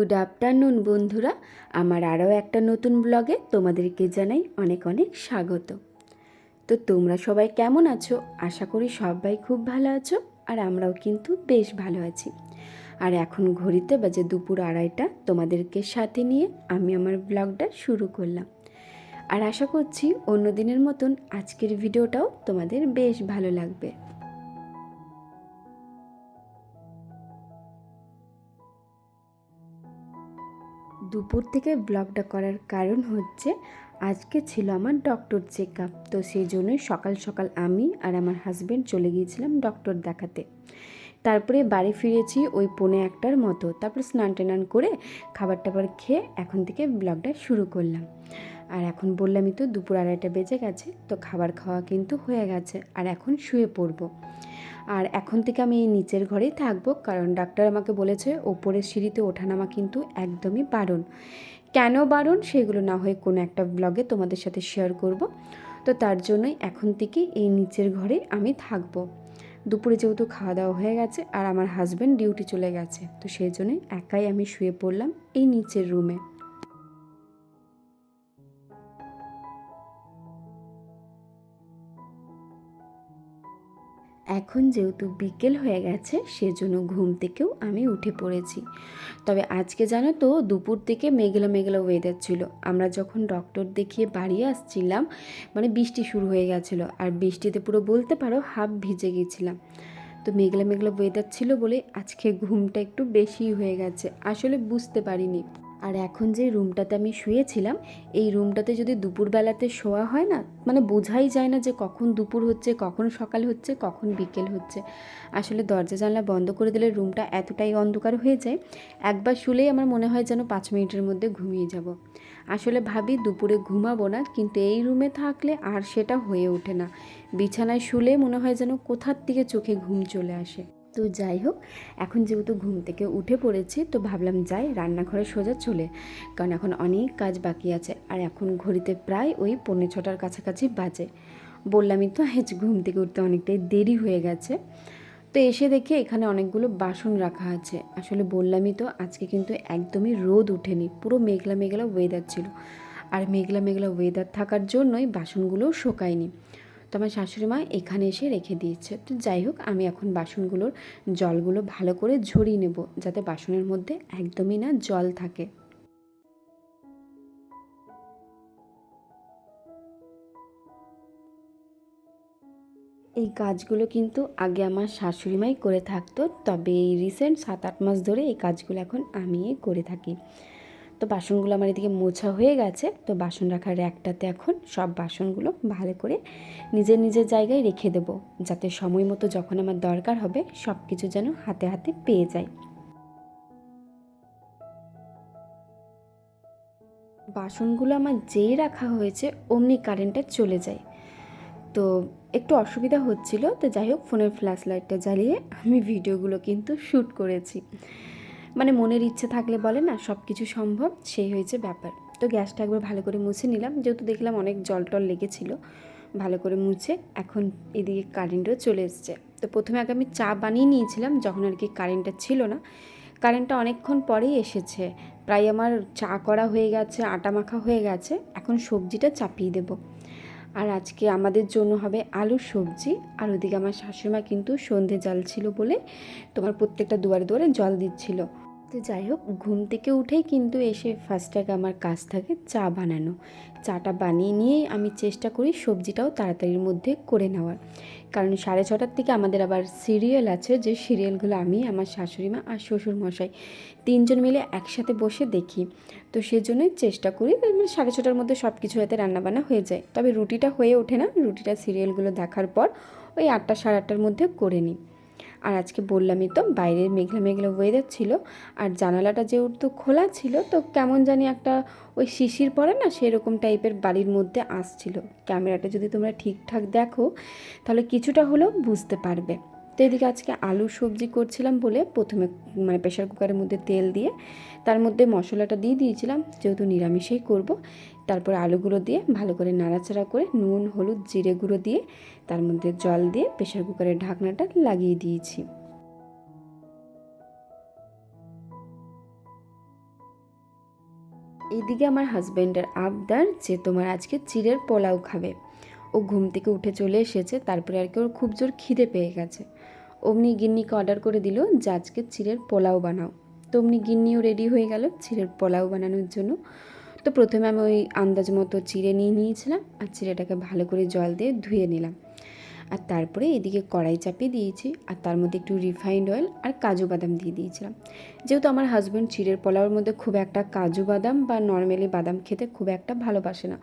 Good afternoon বন্ধুরা। আমার আরও একটা নতুন ব্লগে তোমাদেরকে জানাই অনেক অনেক স্বাগত। তো তোমরা সবাই কেমন আছো? আশা করি সবাই খুব ভালো আছো আর আমরাও কিন্তু বেশ ভালো আছি। আর এখন ঘড়িতে বাজে দুপুর আড়াইটা, তোমাদেরকে সাথে নিয়ে আমি আমার ব্লগটা শুরু করলাম। আর আশা করছি অন্য দিনের মতন আজকের ভিডিওটাও তোমাদের বেশ ভালো লাগবে। দুপুর থেকে ব্লগটা করার কারণ হচ্ছে আজকে ছিল আমার ডক্টর চেক আপ তো সেই জন্যই সকাল সকাল আমি আর আমার হাজব্যান্ড চলে গিয়েছিলাম ডক্টর দেখাতে। তারপরে বাড়ি ফিরেছি ওই পৌনে একটার মতো। তারপর স্নান টান করে খাবার টাবার খেয়ে এখন থেকে ব্লগটা শুরু করলাম। আর এখন বললামই তো দুপুর আড়াইটা বেজে গেছে, তো খাবার খাওয়া কিন্তু হয়ে গেছে। আর এখন শুয়ে পড়ব। আর এখন থেকে আমি এই নিচের ঘরেই থাকব, কারণ ডাক্তার আমাকে বলেছে ওপরের সিঁড়িতে ওঠানামা কিন্তু একদমই বারণ। কেন বারণ? সেগুলো না হয়ে কোনো একটা ব্লগে তোমাদের সাথে শেয়ার করব। তো তার জন্যই এখন থেকে এই নিচের ঘরে আমি থাকব। দুপুরে যেহেতু খাওয়া দাওয়া হয়ে গেছে আর আমার হাজব্যান্ড ডিউটি চলে গেছে, তো সেই জন্যই একাই আমি শুয়ে পড়লাম এই নিচের রুমে এখন যেহেতু বিকেল হয়ে গেছে, সেজন্য ঘুম থেকেও আমি উঠে পড়েছি। তবে আজকে জানো তো, দুপুর থেকে মেঘলা মেঘলা ওয়েদার ছিল। আমরা যখন ডক্টর দেখিয়ে বাড়ি আসছিলাম মানে বৃষ্টি শুরু হয়ে গেছিল। আর বৃষ্টিতে পুরো বলতে পারো হাফ ভিজে গেছিলাম। তো মেঘলা মেঘলা ওয়েদার ছিল বলে আজকে ঘুমটা একটু বেশি হয়ে গেছে। আসলে বুঝতে পারিনি। আর এখন যে রুমটাতে আমি শুয়েছিলাম, এই রুমটাতে যদি দুপুরবেলাতে শোয়া হয় না মানে বোঝাই যায় না যে কখন দুপুর হচ্ছে, কখন সকাল হচ্ছে, কখন বিকেল হচ্ছে। আসলে দরজা জানলা বন্ধ করে দিলে রুমটা এতটাই অন্ধকার হয়ে যায়, একবার শুলেই আমার মনে হয় যেন পাঁচ মিনিটের মধ্যে ঘুমিয়ে যাব। আসলে ভাবি দুপুরে ঘুমাবো না, কিন্তু এই রুমে থাকলে আর সেটা হয়ে ওঠে না। বিছানায় শুলে মনে হয় যেন কোথার থেকে চোখে ঘুম চলে আসে। তো যাই হোক, এখন যেহেতু ঘুম থেকে উঠে পড়েছি, তো ভাবলাম যাই, রান্নাঘরে সোজা চলে, কারণ এখন অনেক কাজ বাকি আছে, আর এখন ঘড়িতে প্রায় ওই পৌনে ছটার কাছাকাছি বাজে। বললামই তো আজ ঘুম থেকে উঠতে অনেকটাই দেরি হয়ে গেছে। তো এসে দেখে এখানে অনেকগুলো বাসন রাখা আছে। আসলে বললামই তো, আজকে কিন্তু একদমই রোদ উঠেনি, পুরো মেঘলা মেঘলা ওয়েদার ছিল। আর মেঘলা মেঘলা ওয়েদার থাকার জন্যই বাসনগুলোও শোকায়নি। তো আমার শাশুড়ি মা এখানে এসে রেখে দিয়েছে। তো যাই হোক, আমি এখন বাসনগুলোর জলগুলো ভালো করে ঝরিয়ে নেব, যাতে বাসনের মধ্যে একদমই না জল থাকে। এই কাজগুলো কিন্তু আগে আমার শাশুড়ি মাই করে থাকতো, তবে এই রিসেন্ট সাত আট মাস ধরে এই কাজগুলো এখন আমিই করে থাকি। তো বাসনগুলো আমার এদিকে মোছা হয়ে গেছে। তো বাসন রাখার র্যাকটাতে এখন সব বাসনগুলো ভালো করে নিজের নিজের জায়গায় রেখে দেব। যাতে সময় মতো যখন আমার দরকার হবে সব কিছু যেন হাতে হাতে পেয়ে যায়। বাসনগুলো আমার যেই রাখা হয়েছে, অমনি কারেন্টটা চলে যায়। তো একটু অসুবিধা হচ্ছিল, তো যাই হোক, ফোনের ফ্ল্যাশ লাইটটা জ্বালিয়ে আমি ভিডিওগুলো কিন্তু শ্যুট করেছি। মানে মনের ইচ্ছে থাকলে বলে না সব কিছু সম্ভব, সেই হয়েছে ব্যাপার। তো গ্যাসটা একবার ভালো করে মুছে নিলাম, যেহেতু দেখলাম অনেক জল টল লেগেছিলো, ভালো করে মুছে এখন এদিকে কারেন্টও চলে এসছে। তো প্রথমে আগে আমি চা বানিয়ে নিয়েছিলাম, যখন আর কি কারেন্টটা ছিল না। কারেন্টটা অনেকক্ষণ পরেই এসেছে। প্রায় আমার চা করা হয়ে গেছে, আটা মাখা হয়ে গেছে, এখন সবজিটা চাপিয়ে দেবো। আর আজকে আমাদের জন্য হবে আলু সবজি। আর ওদিকে আমার শাশুড়িমা কিন্তু সন্ধে জল ছিল বলে তোমার প্রত্যেকটা দুয়ারে দুয়ারে জল দিচ্ছিল। তো যাই হোক, ঘুম থেকে উঠেই কিন্তু এসে ফার্স্ট আগে আমার কাজ থাকে চা বানানো। চাটা বানিয়ে নিয়েই আমি চেষ্টা করি সবজিটাও তাড়াতাড়ির মধ্যে করে নেওয়ার। কারণ সাড়ে ছটার থেকে আমাদের আবার সিরিয়াল আছে, যে সিরিয়ালগুলো আমি, আমার শাশুড়িমা আর শ্বশুর মশাই তিনজন মিলে একসাথে বসে দেখি। তো সেজন্যই চেষ্টা করি মানে সাড়ে ছটার মধ্যে সব কিছু যাতে রান্নাবান্না হয়ে যায়। তবে রুটিটা হয়ে ওঠে না, রুটিটা সিরিয়ালগুলো দেখার পর ওই আটটা সাড়ে আটটার মধ্যে করে নিই। আর আজকে বললামই তো বাইরে মেঘলা মেঘলা ওয়েদার ছিল আর জানালাটা যেহেতু খোলা ছিল, তো কেমন জানি একটা ওই শিশির পরে না সেরকম টাইপের বাড়ির মধ্যে আসছিল। ক্যামেরাটা যদি তোমরা ঠিকঠাক দেখো, তাহলে কিছুটা হলেও বুঝতে পারবে। তো এদিকে আজকে আলু সবজি করছিলাম বলে প্রথমে মানে প্রেশার কুকারের মধ্যে তেল দিয়ে, তার মধ্যে মশলাটা দিয়ে দিয়েছিলাম, যেহেতু নিরামিষেই করব। তারপর আলুগুলো দিয়ে ভালো করে নাড়াচাড়া করে নুন, হলুদ, জিরে গুঁড়ো দিয়ে তার মধ্যে জল দিয়ে প্রেশার কুকারের ঢাকনাটা লাগিয়ে দিয়েছি। এদিকে আমার হাজব্যান্ডের আবদার যে তোমার আজকে চিড়ের পোলাও খাবে। ও ঘুম থেকে উঠে চলে এসেছে, তারপরে আর কি ওর খুব জোর খিদে পেয়ে গেছে। অমনি গিন্নিকে অর্ডার করে দিল যে আজকে চিড়ের পোলাও বানাও। তো অমনি গিন্নিও রেডি হয়ে গেল চিড়ের পোলাও বানানোর জন্য। তো প্রথমে আমি ওই আন্দাজ মতো চিড়ে নিয়ে নিয়েছিলাম আর চিড়েটাকে ভালো করে জল দিয়ে ধুয়ে নিলাম। আর তারপরে এদিকে কড়াই চাপিয়ে দিয়েছি আর তার মধ্যে একটু রিফাইন্ড অয়েল আর কাজু বাদাম দিয়ে দিয়েছিলাম। যেহেতু আমার হাজব্যান্ড চিড়ের পোলাওর মধ্যে খুব একটা কাজু বাদাম বা নর্মালি বাদাম খেতে খুব একটা ভালোবাসে না।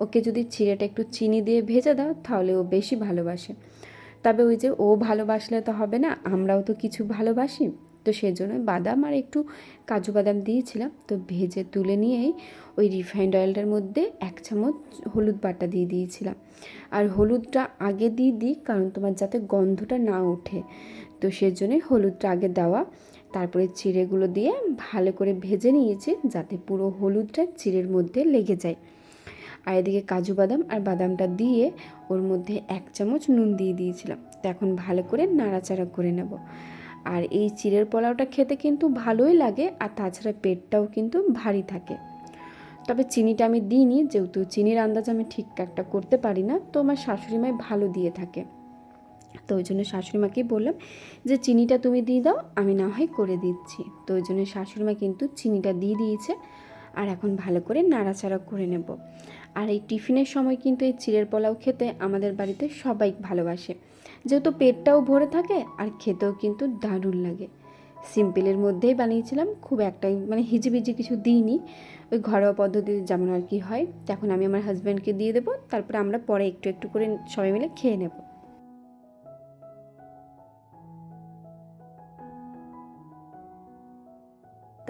ওকে যদি চিড়েটা একটু চিনি দিয়ে ভেজে দাও তাহলে ও বেশি ভালোবাসে। তবে ওই যে ও ভালোবাসলে তো হবে না, আমরাও তো কিছু ভালোবাসি। তো সেজন্য বাদাম আর একটু কাজু বাদাম দিয়েছিলাম। তো ভেজে তুলে নিয়েই ওই রিফাইন্ড অয়েলটার মধ্যে এক চামচ হলুদ বাটা দিয়ে দিয়েছিলাম। আর হলুদটা আগে দিয়ে দিই, কারণ তোমার যাতে গন্ধটা না ওঠে। তো সেজন্যই হলুদটা আগে দেওয়া। তারপরে চিড়েগুলো দিয়ে ভালো করে ভেজে নিয়েছি, যাতে পুরো হলুদটা চিড়ের মধ্যে লেগে যায়। আর এদিকে কাজু বাদাম আর বাদামটা দিয়ে ওর মধ্যে এক চামচ নুন দিয়ে দিয়েছিলাম। তো এখন ভালো করে নাড়াচাড়া করে নেব। আর এই চিড়ের পোলাওটা খেতে কিন্তু ভালোই লাগে, আর তাছাড়া পেটটাও কিন্তু ভারী থাকে। তবে চিনিটা আমি দিইনি, যেহেতু চিনির আন্দাজ আমি ঠিক একটা করতে পারি না, তো আমার শাশুড়ি মাই ভালো দিয়ে থাকে। তো ওই জন্য শাশুড়িমাকেই বললাম যে, চিনিটা তুমি দিয়ে দাও, আমি না হয় করে দিচ্ছি। তো ওই জন্য শাশুড়ি মা কিন্তু চিনিটা দিয়ে দিয়েছে। আর এখন ভালো করে নাড়াচাড়া করে নেব। আর এই টিফিনের সময় কিন্তু এই চিড়ের পোলাও খেতে আমাদের বাড়িতে সবাই ভালোবাসে। যেহেতু পেটটাও ভরে থাকে আর খেতেও কিন্তু দারুণ লাগে। সিম্পলের মধ্যেই বানিয়েছিলাম, খুব একটাই মানে হিজিবিজি কিছু দিইনি। ওই ঘরোয়া পদ্ধতিতে যেমন আর কি হয়, তখন আমি আমার হাজব্যান্ডকে দিয়ে দেবো, তারপরে আমরা পরে একটু একটু করে সবাই মিলে খেয়ে নেব।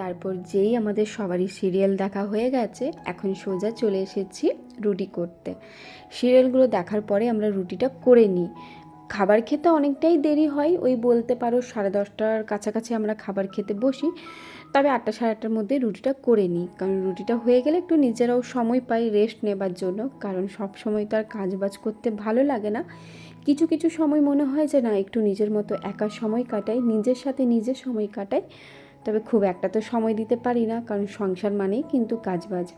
তারপর যেই আমাদের সবারই সিরিয়াল দেখা হয়ে গেছে, এখন সোজা চলে এসেছি রুটি করতে। সিরিয়ালগুলো দেখার পরে আমরা রুটিটা করে নিই। খাবার খেতে অনেকটাই দেরি হয়, ওই বলতে পারো সাড়ে দশটার কাছাকাছি আমরা খাবার খেতে বসি, তবে আটটা সাড়ে আটটার মধ্যে রুটিটা করে নিই। কারণ রুটিটা হয়ে গেলে একটু নিজেরাও সময় পাই রেস্ট নেবার জন্য, কারণ সব সময় তো আর কাজ বাজ করতে ভালো লাগে না। কিছু কিছু সময় মনে হয় যে না, একটু নিজের মতো একা সময় কাটাই, নিজের সাথে নিজে সময় কাটাই। তবে খুব একটা তো সময় দিতে পারি না, কারণ সংসার মানেই কিন্তু কাজবাজ।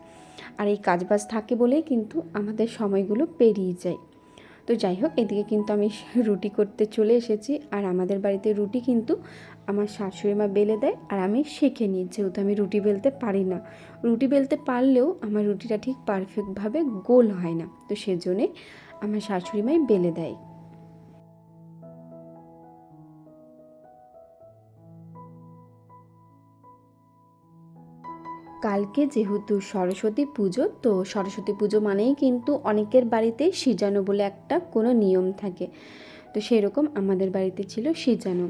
আর এই কাজবাজ থাকে বলেই কিন্তু আমাদের সময়গুলো পেরিয়ে যায়। তো যাই হোক, এদিকে কিন্তু আমি রুটি করতে চলে এসেছি, আর আমাদের বাড়িতে রুটি কিন্তু আমার শাশুড়ি মা বেলে দেয়, আর আমি শিখে নিই, যেহেতু আমি রুটি বেলতে পারি না। রুটি বেলতে পারলেও আমার রুটিটা ঠিক পারফেক্টভাবে গোল হয় না, তো সেজন্যে আমার শাশুড়ি মাই বেলে দেয়। কালকে যেহেতু সরস্বতী পুজো, তো সরস্বতী পুজো মানেই কিন্তু অনেকের বাড়িতে সিজানো বলে একটা কোনো নিয়ম থাকে। তো সেই রকম আমাদের বাড়িতে ছিল সিজানো।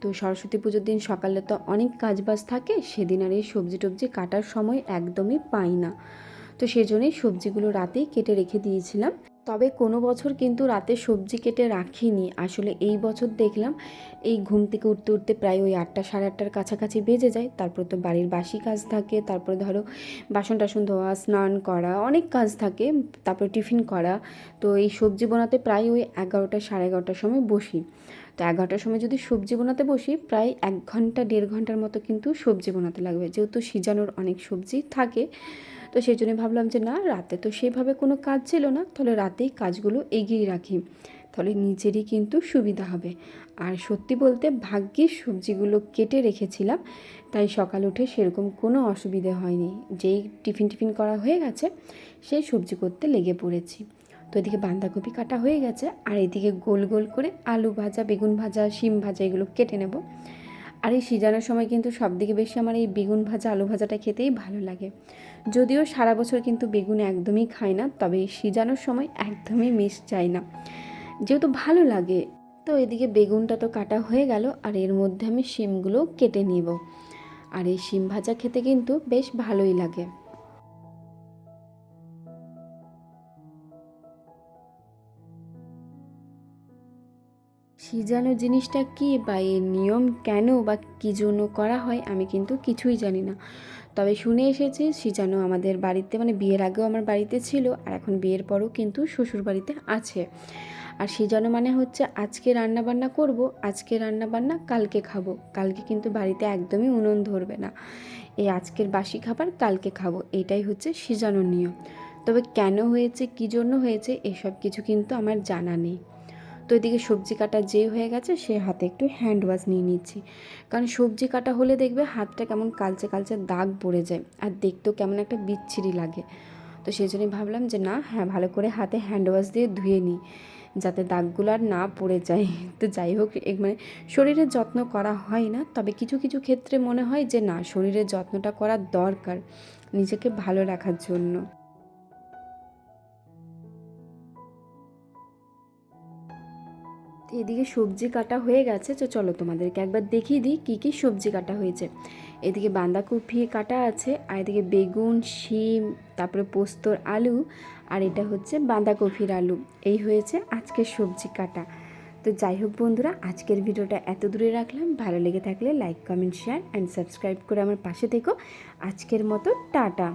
তো সরস্বতী পুজোর দিন সকালে তো অনেক কাজবাজ থাকে, সেদিন আর এই সবজি টবজি কাটার সময় একদমই পাই না। তো সেজন্যই সবজিগুলো রাতেই কেটে রেখে দিয়েছিলাম। তবে কোনো বছর কিন্তু রাতে সবজি কেটে রাখিনি। আসলে এই বছর দেখলাম, এই ঘুম থেকে উঠতে উঠতে প্রায় ওই আটটা, সাড়ে আটটার কাছাকাছি বেজে যায়। তারপর তো বাড়ির বাসি কাজ থাকে, তারপরে ধরো বাসন টাসন ধোয়া, স্নান করা, অনেক কাজ থাকে, তারপরে টিফিন করা। তো এই সবজি বানাতে প্রায় ওই এগারোটা, সাড়ে এগারোটার সময় বসি। তো এগারোটার সময় যদি সবজি বানাতে বসি, প্রায় এক ঘণ্টা, দেড় ঘণ্টার মতো কিন্তু সবজি বানাতে লাগবে। যেহেতু সিজানোর অনেক সবজি থাকে তো সেই জন্য ভাবলাম যে না, রাতে তো সেভাবে কোনো কাজ ছিল না, তাহলে রাতেই কাজগুলো এগিয়ে রাখি। তাহলে নিজেরই কিন্তু সুবিধা হবে। আর সত্যি বলতে ভাগ্যের সবজিগুলো কেটে রেখেছিলাম, তাই সকাল উঠে সেরকম কোনো অসুবিধে হয়নি। যেই টিফিন টিফিন করা হয়ে গেছে, সেই সবজি করতে লেগে পড়েছি। তো এদিকে বাঁধাকপি কাটা হয়ে গেছে, আর এদিকে গোল গোল করে আলু ভাজা, বেগুন ভাজা, শিম ভাজা এগুলো কেটে নেব। আর এই সিজানোর সময় কিন্তু সব দিকে বেশি আমার এই বেগুন ভাজা, আলু ভাজাটা খেতেই ভালো লাগে। যদিও সারা বছর কিন্তু বেগুন একদমই খায় না, তবে এই সিজানোর সময় একদমই মিস চাই না। যেহেতু ভালো লাগে, তো এদিকে বেগুনটা তো কাটা হয়ে গেল আর এর মধ্যে আমি শিমগুলো কেটে নিব। আর এই শিম ভাজা খেতে কিন্তু বেশ ভালোই লাগে। সিজানো জিনিসটা কি বা এর নিয়ম কেন বা কী জন্য করা হয়, আমি কিন্তু কিছুই জানি না। তবে শুনে এসেছি সিজানো আমাদের বাড়িতে মানে বিয়ের আগেও আমার বাড়িতে ছিল আর এখন বিয়ের পরও কিন্তু শ্বশুর বাড়িতে আছে। আর সেজন্য মানে হচ্ছে আজকে রান্না বান্না করব, আজকে রান্না বান্না কালকে খাব। কালকে কিন্তু বাড়িতে একদমই উনুন ধরবে না। এই আজকের বাসি খাবার কালকে খাব, এটাই হচ্ছে সিজানোর নিয়ম। তবে কেন হয়েছে, কী জন্য হয়েছে, এসব কিছু কিন্তু আমার জানা নেই। তো এদিকে সবজি কাটা যে হয়ে গেছে, সে হাতে একটু হ্যান্ড ওয়াশ নিয়ে নিচ্ছি। কারণ সবজি কাটা হলে দেখবে হাতটা কেমন কালচে কালচে দাগ পড়ে যায় আর দেখতেও কেমন একটা বিচ্ছিরি লাগে। তো সেই জন্যই ভাবলাম যে না হ্যাঁ ভালো করে হাতে হ্যান্ড ওয়াশ দিয়ে ধুয়ে নিই, যাতে দাগগুলো আর না পড়ে যায়। তো যাই হোক মানে শরীরের যত্ন করা হয় না, তবে কিছু কিছু ক্ষেত্রে মনে হয় যে না শরীরের যত্নটা করা দরকার নিজেকে ভালো রাখার জন্য। এদিকে সবজি কাটা হয়ে গেছে, তো চলো তোমাদেরকে একবার দেখিয়ে দিই কী কী সবজি কাটা হয়েছে। এদিকে বাঁধাকপি কাটা আছে, আর এদিকে বেগুন, শিম, তারপরে পোস্তর আলু, আর এটা হচ্ছে বাঁধাকপির আলু। এই হয়েছে আজকের সবজি কাটা। তো যাই হোক বন্ধুরা, আজকের ভিডিওটা এত দূরে রাখলাম। ভালো লেগে থাকলে like, comment, share and subscribe করে আমার পাশে থেকো। আজকের মতো টাটা।